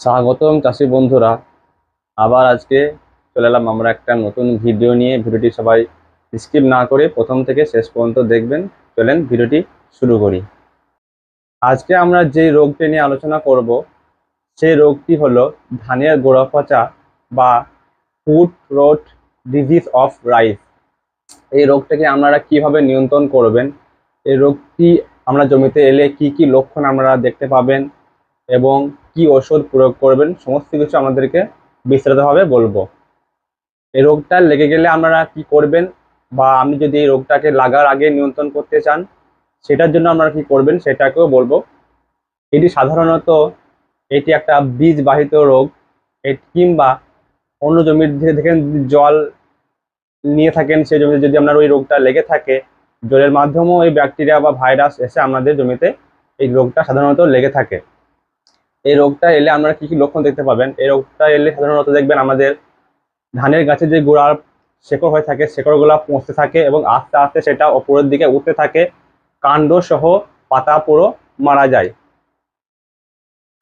স্বাগতম চাষি বন্ধুরা। আবার আজকে চলে এলাম আমরা একটা নতুন ভিডিও নিয়ে। ভিডিওটি সবাই স্কিপ না করে প্রথম থেকে শেষ পর্যন্ত দেখবেন। চলেন ভিডিওটি শুরু করি। আজকে আমরা যে রোগটি নিয়ে আলোচনা করব, সেই রোগটি হলো ধানের গোড়া পচা বা foot rot disease of rice এই রোগটাকে আপনারা কীভাবে নিয়ন্ত্রণ করবেন? এই রোগটি আমরা জমিতে এলে কি কি লক্ষণ আপনারা দেখতে পাবেন? এবং কি ওষুধ প্রয়োগ করবেন, সমস্ত কিছু আমাদেরকে বিস্তারিতভাবে বলব। এই রোগটা লেগে গেলে আপনারা কি করবেন বা আপনি যদি এই রোগটাকে লাগার আগে নিয়ন্ত্রণ করতে চান, সেটার জন্য আপনারা কি করবেন সেটাকেও বলব। এটি সাধারণত এটি একটা বীজ বাহিত রোগ কিংবা অন্য জমির যদি জল নিয়ে থাকেন, সেই জমিতে যদি আপনার ওই রোগটা লেগে থাকে, জলের মাধ্যমেও এই ব্যাকটেরিয়া বা ভাইরাস এসে আমাদের জমিতে এই রোগটা সাধারণত লেগে থাকে। এই রোগটা এলে আমরা কি কি লক্ষণ দেখতে পাবেন? এই রোগটা এলে সাধারণত দেখবেন আমাদের ধানের গাছে যে গোড়ার শেকড় হয়ে থাকে, শেকড়গুলো পচতে থাকে এবং আস্তে আস্তে সেটা ওপরের দিকে উঠতে থাকে। কাণ্ড সহ পাতা পুরো মারা যায়।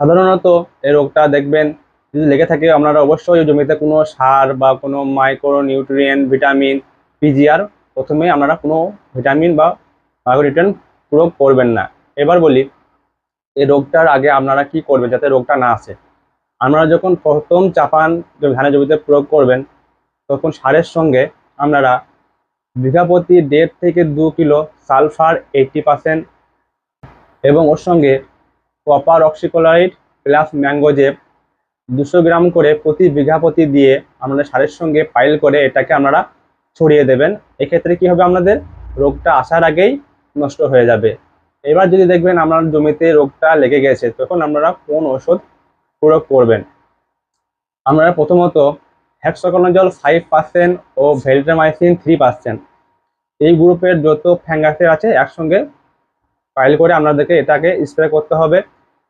সাধারণত এই রোগটা দেখবেন, যদি লেগে থাকে আপনারা অবশ্যই জমিতে কোনো সার বা কোনো মাইক্রো নিউট্রিয়েন্ট ভিটামিন পিজিআর প্রথমে আপনারা কোনো ভিটামিন বা মাইক্রোনিউট্রিয়েন্ট প্রয়োগ করবেন না। এবার বলি এই রোগটার আগে আপনারা কি করবেন যাতে রোগটা না আসে? আপনারা যখন প্রথম চাপান ধানের জমিতে প্রয়োগ করবেন, তখন সারের সঙ্গে আপনারা বিঘা প্রতি দেড় থেকে দু কিলো সালফার এইটটি পার্সেন্ট এবং ওর সঙ্গে কপার অক্সিক্লোরাইড প্লাস ম্যাঙ্গোজেব দুশো গ্রাম করে প্রতি বিঘা প্রতি দিয়ে আপনাদের সারের সঙ্গে পাইল করে এটাকে আপনারা ছড়িয়ে দেবেন। এক্ষেত্রে কি হবে আপনাদের? রোগটা আসার আগেই নষ্ট হয়ে যাবে। এবার যদি দেখবেন আপনার জমিতে রোগটা লেগে গেছে, তখন আপনারা কোন ওষুধ প্রয়োগ করবেন? আপনারা প্রথমত হ্যাক্সাকোনাজল ফাইভ পার্সেন্ট ও ভেলট্রামাইসিন থ্রি পার্সেন্ট এই গ্রুপের যত ফ্যাঙ্গাসের আছে একসঙ্গে ফাইল করে আপনাদেরকে এটাকে স্প্রে করতে হবে।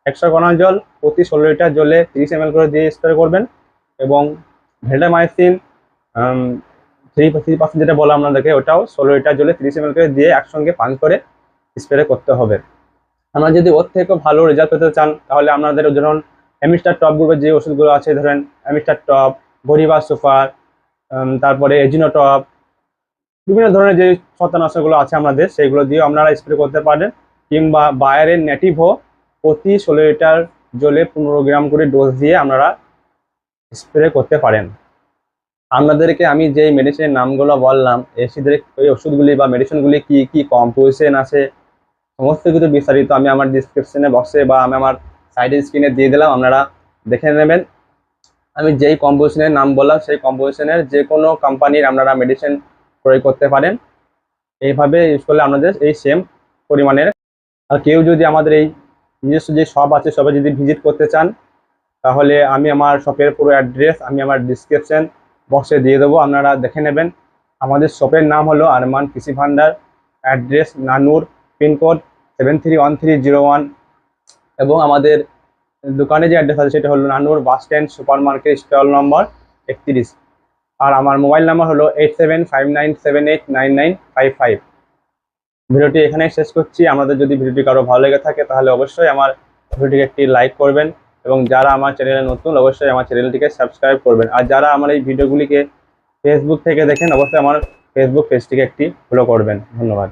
হ্যাক্সাকোনাজল প্রতি ষোলো লিটার জলে তিরিশ এম করে দিয়ে স্প্রে করবেন এবং ভেলট্রামাইসিন থ্রি থ্রি পার্সেন্ট যেটা বলা আপনাদেরকে, ওটাও ষোলো লিটার জলে তিরিশ এম করে দিয়ে একসঙ্গে পান করে স্প্রে করতে হবে। আমরা যদি ওর থেকেও ভালো রেজাল্ট পেতে চান, তাহলে আপনাদের ধরুন অ্যামিস্টার টপ গ্রুপের যে ওষুধগুলো আছে, ধরেন অ্যামিস্টার টপ গরিবা সুপার তারপরে এজিনো টপ বিভিন্ন ধরনের যে ছত্রনাশকগুলো আছে আমাদের, সেগুলো দিয়ে আপনারা স্প্রে করতে পারেন। কিংবা বায়ারের নেটিভো প্রতি ষোলো লিটার জলে পনেরো গ্রাম করে ডোজ দিয়ে আপনারা স্প্রে করতে পারেন। আপনাদেরকে আমি যে মেডিসিনের নামগুলো বললাম এসিদের ওই ওষুধগুলি বা মেডিসিনগুলি কি কি কম্পোজিশন আছে সমস্ত কিছু বিস্তারিত আমি আমার ডিসক্রিপশনে বক্সে বা আমি আমার সাইডের স্ক্রিনে দিয়ে দিলাম, আপনারা দেখে নেবেন। আমি যেই কম্পোজিশনের নাম বললাম, সেই কম্পোজিশনের যে কোনো কোম্পানির আপনারা মেডিসিন প্রয়োগ করতে পারেন। এইভাবে ইউজ করলে আপনাদের এই সেম পরিমাণের। আর কেউ যদি আমাদের এই নিজস্ব যে শপ আছে শপে যদি ভিজিট করতে চান, তাহলে আমি আমার শপের পুরো অ্যাড্রেস আমি আমার ডিসক্রিপশন বক্সে দিয়ে দেবো, আপনারা দেখে নেবেন। আমাদের শপের নাম হলো Arman Krishi Bhandar address Nanoor pincode seven three one three zero one. এবং আমাদের দোকানে যে অ্যাড্রেস আছে সেটা হলো Nanoor bus stand super market stall number একত্রিশ। আর আমার মোবাইল নাম্বার হলো eight seven five nine seven eight nine nine five five. ভিডিওটি এখানেই শেষ করছি। আমাদের যদি ভিডিওটি কারও ভালো লেগে থাকে, তাহলে অবশ্যই আমার ভিডিওটিকে একটি লাইক করবেন এবং যারা আমার চ্যানেলে নতুন, অবশ্যই আমার চ্যানেলটিকে সাবস্ক্রাইব করবেন। আর যারা আমার এই ভিডিওগুলিকে ফেসবুক থেকে দেখেন, অবশ্যই আমার ফেসবুক পেজটিকে একটি ফলো করবেন। ধন্যবাদ।